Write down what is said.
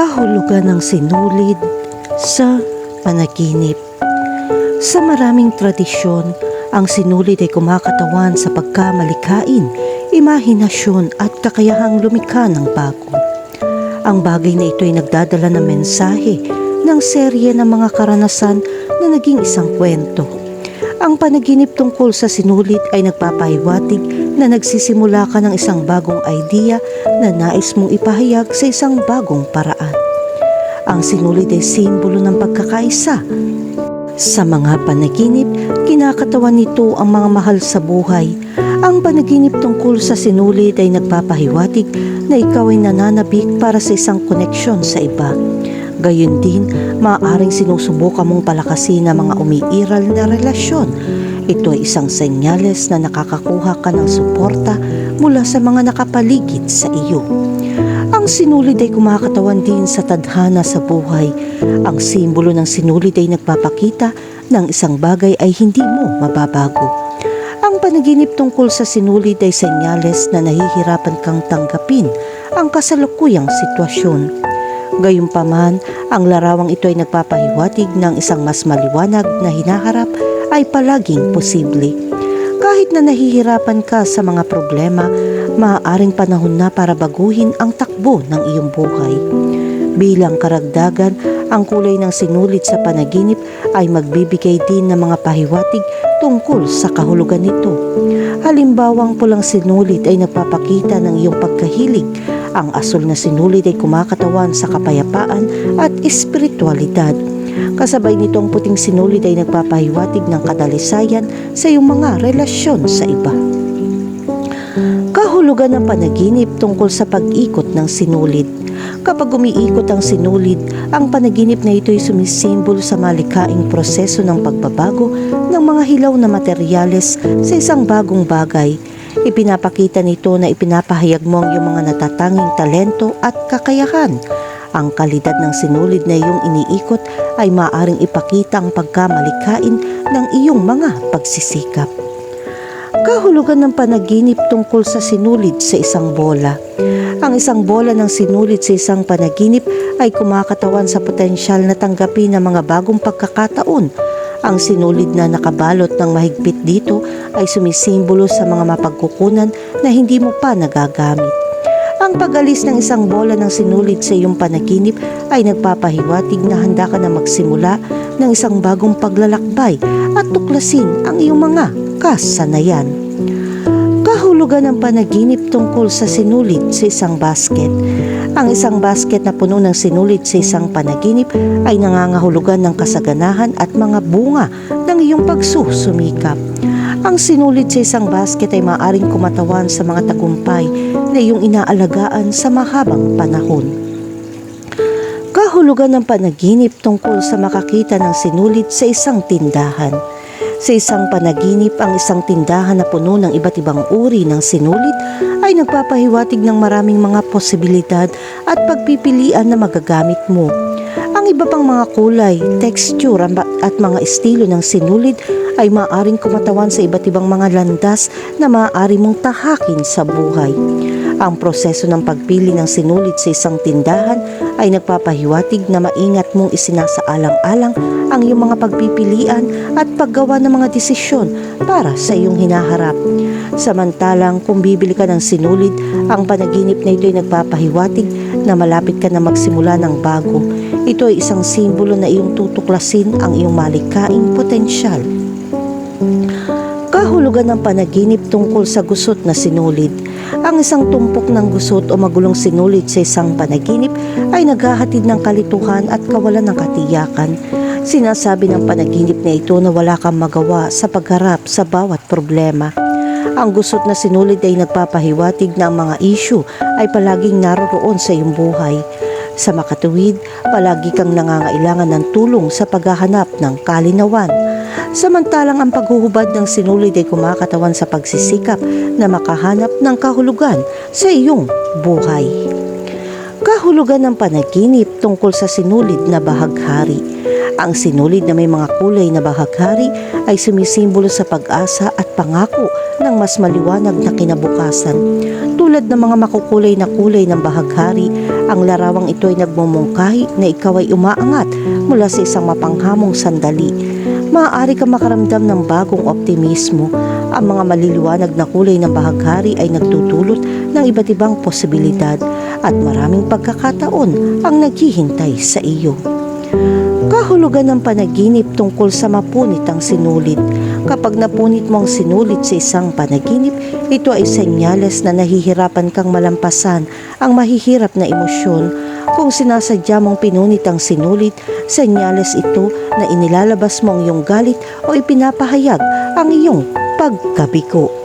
kahulugan ng sinulid sa panaginip. Sa maraming tradisyon, ang sinulid ay kumakatawan sa pagkamalikain, imahinasyon at kakayahang lumikha ng bago. Ang bagay na ito ay nagdadala ng mensahe ng serye ng mga karanasan na naging isang kwento. Ang panaginip tungkol sa sinulid ay nagpapahiwatig na nagsisimula ka ng isang bagong idea na nais mong ipahayag sa isang bagong paraan. Ang sinulid ay simbolo ng pagkakaisa. Sa mga panaginip, kinakatawan nito ang mga mahal sa buhay. Ang panaginip tungkol sa sinulid ay nagpapahiwatig na ikaw ay nananabik para sa isang koneksyon sa iba. Gayun din, maaaring sinusubukan mong palakasin ang mga umiiral na relasyon. Ito ay isang senyales na nakakakuha ka ng suporta mula sa mga nakapaligid sa iyo. Ang sinulid ay kumakatawan din sa tadhana sa buhay. Ang simbolo ng sinulid ay nagpapakita ng isang bagay ay hindi mo mababago. Ang panaginip tungkol sa sinulid ay senyales na nahihirapan kang tanggapin ang kasalukuyang sitwasyon. Gayunpaman, ang larawang ito ay nagpapahiwatig ng isang mas maliwanag na hinaharap ay palaging posible. Kahit na nahihirapan ka sa mga problema, maaaring panahon na para baguhin ang takbo ng iyong buhay. Bilang karagdagan, ang kulay ng sinulit sa panaginip ay magbibigay din ng mga pahiwatig tungkol sa kahulugan nito. Halimbawang pulang sinulit ay nagpapakita ng iyong pagkahilig. Ang asul na sinulit ay kumakatawan sa kapayapaan at espiritualidad. Kasabay nito ang puting sinulit ay nagpapahiwatig ng kadalisayan sa iyong mga relasyon sa iba. Kahulugan ng panaginip tungkol sa pag-ikot ng sinulid. Kapag umiikot ang sinulid, ang panaginip na ito ay sumisimbolo sa malikaing proseso ng pagbabago ng mga hilaw na materyales sa isang bagong bagay. Ipinapakita nito na ipinapahayag mo ang iyong mga natatanging talento at kakayahan. Ang kalidad ng sinulid na iyong iniikot ay maaring ipakita ang pagkamalikain ng iyong mga pagsisikap. Kahulugan ng panaginip tungkol sa sinulid sa isang bola. Ang isang bola ng sinulid sa isang panaginip ay kumakatawan sa potensyal na tanggapin ng mga bagong pagkakataon. Ang sinulid na nakabalot ng mahigpit dito ay sumisimbolo sa mga mapagkukunan na hindi mo pa nagagamit. Ang pag-alis ng isang bola ng sinulid sa iyong panaginip ay nagpapahiwatig na handa ka na magsimula ng isang bagong paglalakbay at tuklasin ang iyong mga kasanayan. Kahulugan ng panaginip tungkol sa sinulid sa isang basket. Ang isang basket na puno ng sinulid sa isang panaginip ay nangangahulugan ng kasaganahan at mga bunga ng iyong pagsusumikap. Ang sinulid sa isang basket ay maaring kumatawan sa mga tagumpay na iyong inaalagaan sa mahabang panahon. Kahulugan ng panaginip tungkol sa makakita ng sinulid sa isang tindahan. Sa isang panaginip, ang isang tindahan na puno ng iba't ibang uri ng sinulid ay nagpapahiwatig ng maraming mga posibilidad at pagpipilian na magagamit mo. Ang iba pang mga kulay, texture at mga estilo ng sinulid ay maaaring kumatawan sa iba't ibang mga landas na maaari mong tahakin sa buhay. Ang proseso ng pagpili ng sinulid sa isang tindahan ay nagpapahiwatig na maingat mong isinasaalang-alang ang iyong mga pagpipilian at paggawa ng mga desisyon para sa iyong hinaharap. Samantalang kung bibili ka ng sinulid, ang panaginip na ito ay nagpapahiwatig na malapit ka na magsimula ng bago. Ito ay isang simbolo na iyong tutuklasin ang iyong malikaing potensyal. Kahulugan ng panaginip tungkol sa gusot na sinulid. Ang isang tumpok ng gusot o magulong sinulid sa isang panaginip ay naghahatid ng kalituhan at kawalan ng katiyakan. Sinasabi ng panaginip na ito na wala kang magawa sa pagharap sa bawat problema. Ang gusot na sinulid ay nagpapahiwatig na ang mga isyu ay palaging naroroon sa iyong buhay. Sa makatuwid, palagi kang nangangailangan ng tulong sa paghahanap ng kalinawan. Samantalang ang paghuhubad ng sinulid ay kumakatawan sa pagsisikap na makahanap ng kahulugan sa iyong buhay. Kahulugan ng panaginip tungkol sa sinulid na bahaghari. Ang sinulid na may mga kulay na bahaghari ay sumisimbolo sa pag-asa at pangako ng mas maliwanag na kinabukasan. Tulad ng mga makukulay na kulay ng bahaghari, ang larawang ito ay nagmumungkahi na ikaw ay umaangat mula sa isang mapanghamong sandali. Maaari ka makaramdam ng bagong optimismo. Ang mga maliliwanag na kulay ng bahaghari ay nagtutulot ng iba't ibang posibilidad at maraming pagkakataon ang naghihintay sa iyo. Kahulugan ng panaginip tungkol sa mapunit ang sinulid. Kapag napunit mo ang sinulid sa isang panaginip, ito ay senyales na nahihirapan kang malampasan ang mahihirap na emosyon. Kung sinasadya mong pinunit ang sinulid, senyales ito na inilalabas mo ang iyong galit o ipinapahayag ang iyong pagkabiko.